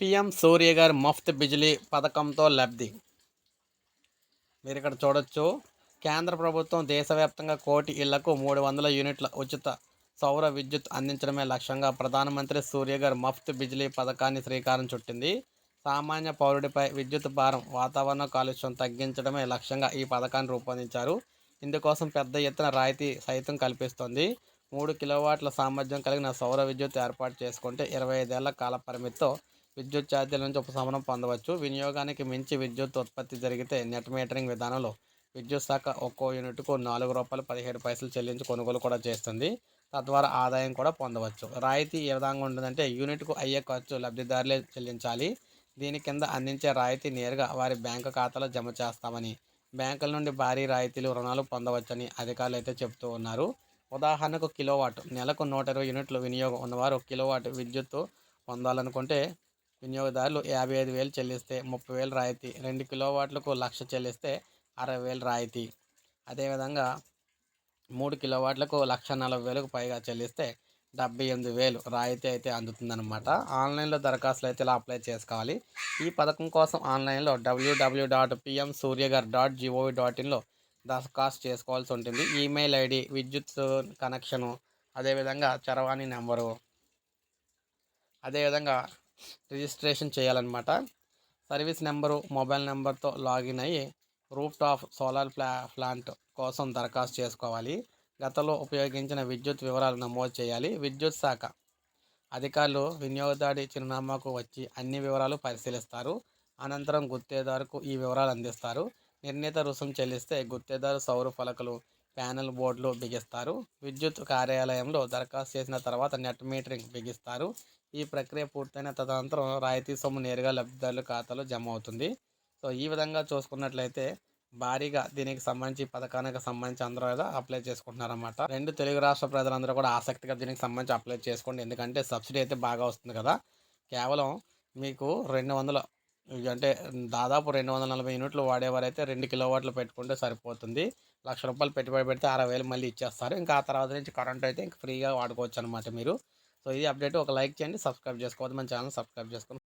PM సూర్య గారి మఫ్త్ బిజిలీ పథకంతో లబ్ధి. మీరు ఇక్కడ చూడొచ్చు. కేంద్ర ప్రభుత్వం దేశవ్యాప్తంగా కోటి ఇళ్ళకు మూడు వందల యూనిట్ల ఉచిత సౌర విద్యుత్ అందించడమే లక్ష్యంగా ప్రధానమంత్రి సూర్య గారి మఫ్త్ బిజిలీ పథకాన్ని శ్రీకారం చుట్టింది. సామాన్య పౌరుడిపై విద్యుత్ భారం వాతావరణ కాలుష్యం తగ్గించడమే లక్ష్యంగా ఈ పథకాన్ని రూపొందించారు. ఇందుకోసం పెద్ద ఎత్తున రాయితీ సైతం కల్పిస్తోంది. మూడు కిలోవాట్ల సామర్థ్యం కలిగిన సౌర విద్యుత్ ఏర్పాటు చేసుకుంటే ఇరవై ఐదేళ్ళ కాల పరిమితితో విద్యుత్ ఛార్జీల నుంచి ఉపశమనం పొందవచ్చు. వినియోగానికి మించి విద్యుత్ ఉత్పత్తి జరిగితే నెట్ మీటరింగ్ విధానంలో విద్యుత్ శాఖ ఒక్కో యూనిట్కు నాలుగు రూపాయలు పదిహేడు పైసలు చెల్లించి కొనుగోలు కూడా చేస్తుంది. తద్వారా ఆదాయం కూడా పొందవచ్చు. రాయితీ ఏ విధంగా ఉంటుందంటే యూనిట్కు అయ్యే ఖర్చు లబ్ధిదారులే చెల్లించాలి. దీని కింద అందించే రాయితీ నేరుగా వారి బ్యాంకు ఖాతాలో జమ చేస్తామని బ్యాంకుల నుండి భారీ రాయితీలు రుణాలు పొందవచ్చని అధికారులు అయితే చెబుతూ ఉన్నారు. ఉదాహరణకు కిలోవాట్. నెలకు నూట ఇరవై యూనిట్లు వినియోగం ఉన్నవారు కిలోవాట్ విద్యుత్ పొందాలనుకుంటే వినియోగదారులు యాభై ఐదు వేలు చెల్లిస్తే ముప్పై వేలు రాయితీ రెండు కిలోవాట్లకు లక్ష చెల్లిస్తే అరవై వేలు రాయితీ అదేవిధంగా మూడు కిలోవాట్లకు లక్ష నలభై వేలకు పైగా చెల్లిస్తే డెబ్బై ఎనిమిది వేలు రాయితీ అయితే అందుతుందన్నమాట. ఆన్లైన్లో దరఖాస్తులు అయితే ఇలా అప్లై చేసుకోవాలి. ఈ పథకం కోసం ఆన్లైన్లో WWW dot PM Suryaghar dot gov dot ఇన్లో దరఖాస్తు చేసుకోవాల్సి ఉంటుంది. ఈమెయిల్ ఐడి విద్యుత్ కనెక్షను అదేవిధంగా చరవాణి నెంబరు అదేవిధంగా రిజిస్ట్రేషన్ చేయాలన్నమాట. సర్వీస్ నెంబరు మొబైల్ నెంబర్తో లాగిన్ అయ్యి రూఫ్ టాప్ సోలార్ ప్లా ప్లాంట్ కోసం దరఖాస్తు చేసుకోవాలి. గతంలో ఉపయోగించిన విద్యుత్ వివరాలు నమోదు చేయాలి. విద్యుత్ శాఖ అధికారులు వినియోగదారుడి చిరునామాకు వచ్చి అన్ని వివరాలు పరిశీలిస్తారు. అనంతరం గుత్తేదారుకు ఈ వివరాలు అందిస్తారు. నిర్ణీత రుసుం చెల్లిస్తే గుత్తేదారు సౌర ఫలకలు ప్యానెల్ బోర్డులు బిగిస్తారు. విద్యుత్ కార్యాలయంలో దరఖాస్తు చేసిన తర్వాత నెట్ మీటరింగ్ బిగిస్తారు. ఈ ప్రక్రియ పూర్తయిన తదనంతరం రాయితీ సొమ్ము నేరుగా లబ్ధిదారుల ఖాతాలో జమ అవుతుంది. సో ఈ విధంగా చూసుకున్నట్లయితే భారీగా దీనికి సంబంధించి పథకానికి సంబంధించి అందరూ కూడా అప్లై చేసుకుంటున్నారన్నమాట. రెండు తెలుగు రాష్ట్ర ప్రజలందరూ కూడా ఆసక్తిగా దీనికి సంబంధించి అప్లై చేసుకోండి. ఎందుకంటే సబ్సిడీ అయితే బాగా వస్తుంది కదా. కేవలం మీకు రెండు వందల అంటే దాదాపు రెండు వందల నలభై యూనిట్లు వాడేవారైతే రెండు కిలోవాట్లు పెట్టుకుంటే సరిపోతుంది. లక్ష రూపాయలు పెట్టుబడి పెడితే అరవై వేలు మళ్ళీ ఇచ్చేస్తారు. ఇంకా ఆ తర్వాత నుంచి కరెంట్ అయితే ఇంకా ఫ్రీగా వాడుకోవచ్చు అనమాట మీరు. సో ఇది అప్డేట్. ఒక లైక్ చేయండి సబ్స్క్రైబ్ చేసుకోవద్దు. మన ఛానల్ సబ్స్క్రైబ్ చేసుకోండి.